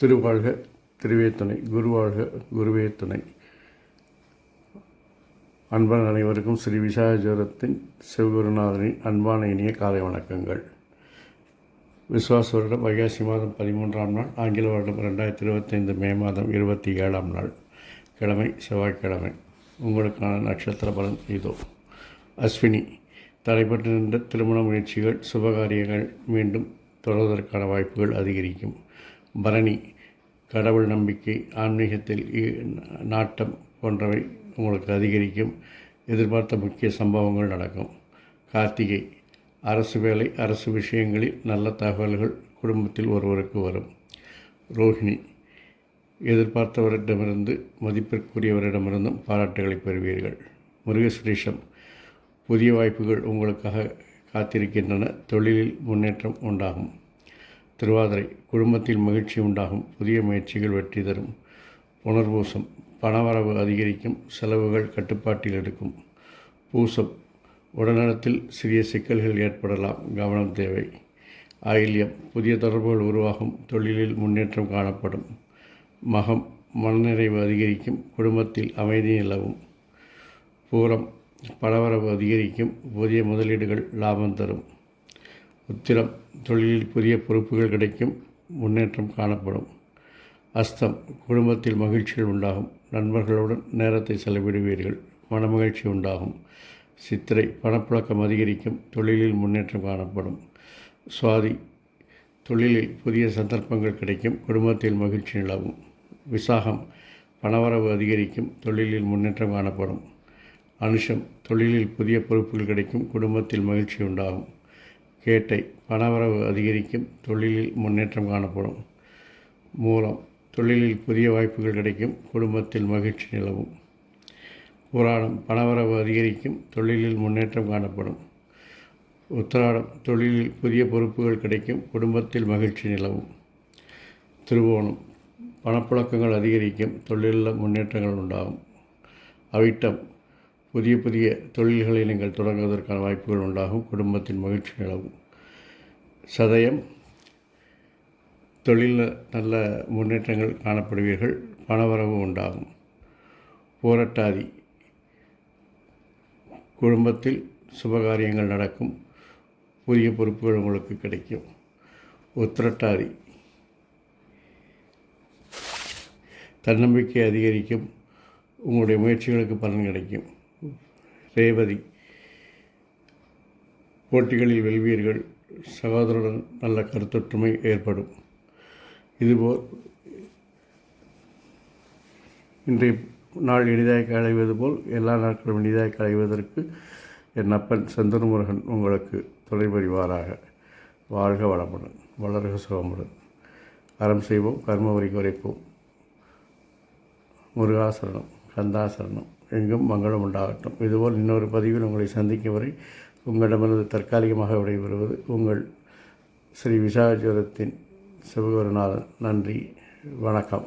திருவாழ்க திருவேத்தனை குருவாழ்க குருவேத்தனை அன்பன் அனைவருக்கும் ஸ்ரீ விசாகஜோரத்தின் சிவகுருநாதனின் அன்பான இனிய காலை வணக்கங்கள். விஸ்வாச வருடம் வைகாசி மாதம் பதிமூன்றாம் நாள் ஆங்கில வருடம் ரெண்டாயிரத்தி இருபத்தைந்து மே மாதம் இருபத்தி ஏழாம் நாள். கிழமை செவ்வாய்க்கிழமை. உங்களுக்கான நட்சத்திர பலன் இதோ. அஸ்வினி தடைப்பட்டு நின்ற திருமண முயற்சிகள் சுபகாரியங்கள் மீண்டும் தொடர்வதற்கான வாய்ப்புகள் அதிகரிக்கும். பரணி கடவுள் நம்பிக்கை ஆன்மீகத்தில் நாட்டம் போன்றவை உங்களுக்கு அதிகரிக்கும். எதிர்பார்த்த முக்கிய சம்பவங்கள் நடக்கும். கார்த்திகை அரசு வேலை அரசு விஷயங்களில் நல்ல தகவல்கள் குடும்பத்தில் ஒருவருக்கு வரும். ரோஹிணி எதிர்பார்த்தவரிடமிருந்து மதிப்பிற்குரியவரிடமிருந்தும் பாராட்டுகளை பெறுவீர்கள். முருகசுரேஷம் புதிய வாய்ப்புகள் உங்களுக்காக காத்திருக்கின்றன. தொழிலில் முன்னேற்றம் உண்டாகும். திருவாதிரை குடும்பத்தில் மகிழ்ச்சி உண்டாகும். புதிய முயற்சிகள் வெற்றி தரும். புனர்பூசம் பணவரவு அதிகரிக்கும். செலவுகள் கட்டுப்பாட்டில் எடுக்கும் பூசம் உடல்நலத்தில் சிறிய சிக்கல்கள் ஏற்படலாம். கவனம் தேவை. ஆயில்யம் புதிய தொடர்புகள் உருவாகும். தொழிலில் முன்னேற்றம் காணப்படும். மகம் மனநிறைவு அதிகரிக்கும் குடும்பத்தில் அமைதி நிலவும் பூரம் பலவரவு அதிகரிக்கும் புதிய முதலீடுகள் லாபம் தரும் உத்திரம் தொழிலில் புதிய பொறுப்புகள் கிடைக்கும் முன்னேற்றம் காணப்படும் அஸ்தம் குடும்பத்தில் மகிழ்ச்சிகள் உண்டாகும் நண்பர்களுடன் நேரத்தை செலவிடுவீர்கள் மனமகிழ்ச்சி உண்டாகும் சித்திரை பணப்புழக்கம் அதிகரிக்கும் தொழிலில் முன்னேற்றம் காணப்படும் சுவாதி தொழிலில் புதிய சந்தர்ப்பங்கள் கிடைக்கும் குடும்பத்தில் மகிழ்ச்சி நிலவும். விசாகம் பணவரவு அதிகரிக்கும் தொழிலில் முன்னேற்றம் காணப்படும். அனுஷம் தொழிலில் புதிய பொறுப்புகள் கிடைக்கும் குடும்பத்தில் மகிழ்ச்சி உண்டாகும். கேட்டை பணவரவு அதிகரிக்கும் தொழிலில் முன்னேற்றம் காணப்படும். மூலம் தொழிலில் புதிய வாய்ப்புகள் கிடைக்கும் குடும்பத்தில் மகிழ்ச்சி நிலவும். புராணம் பணவரவு அதிகரிக்கும் தொழிலில் முன்னேற்றம் காணப்படும். உத்திராடம் தொழிலில் புதிய பொறுப்புகள் கிடைக்கும் குடும்பத்தில் மகிழ்ச்சி நிலவும். திருவோணம் பணப்புழக்கங்கள் அதிகரிக்கும் தொழிலில் முன்னேற்றங்கள் உண்டாகும். அவிட்டம் புதிய புதிய தொழில்களை நீங்கள் தொடங்குவதற்கான வாய்ப்புகள் உண்டாகும் குடும்பத்தின் மகிழ்ச்சி நிலவும். சதயம் தொழிலில் நல்ல முன்னேற்றங்கள் காணப்படுவீர்கள் பணவரவு உண்டாகும். போராட்டாதி குடும்பத்தில் சுபகாரியங்கள் நடக்கும் புதிய பொறுப்புகள் உங்களுக்கு கிடைக்கும். உத்திரட்டாதி தன்னம்பிக்கை அதிகரிக்கும். உங்களுடைய முயற்சிகளுக்கு பலன் கிடைக்கும். ரேவதி போட்டிகளில் வெல்வீர்கள். சகோதரருடன் நல்ல கருத்தொற்றுமை ஏற்படும். இதுபோல் இன்றைய நாள் எளிதாக களைவது போல் எல்லா நாட்களும் எளிதாக களைவதற்கு என் அப்பன் செந்தூர் முருகன் உங்களுக்கு துணை புரிவாராக. வாழ்க வளமுடன் வளர்க சுகமுடன். அறம் செய்வோம் கர்மவரி குறைப்போம். முருகாசரணம் கந்தாசரணம் எங்கும் மங்களம் உண்டாகட்டும். இதுபோல் இன்னொரு பதிவில் உங்களை சந்திக்கும் வரை உங்களிடமிருந்து தற்காலிகமாக விடைபெறுவது உங்கள் ஸ்ரீ விசாகஜோரத்தின் சிவகுருநாதன் நன்றி வணக்கம்.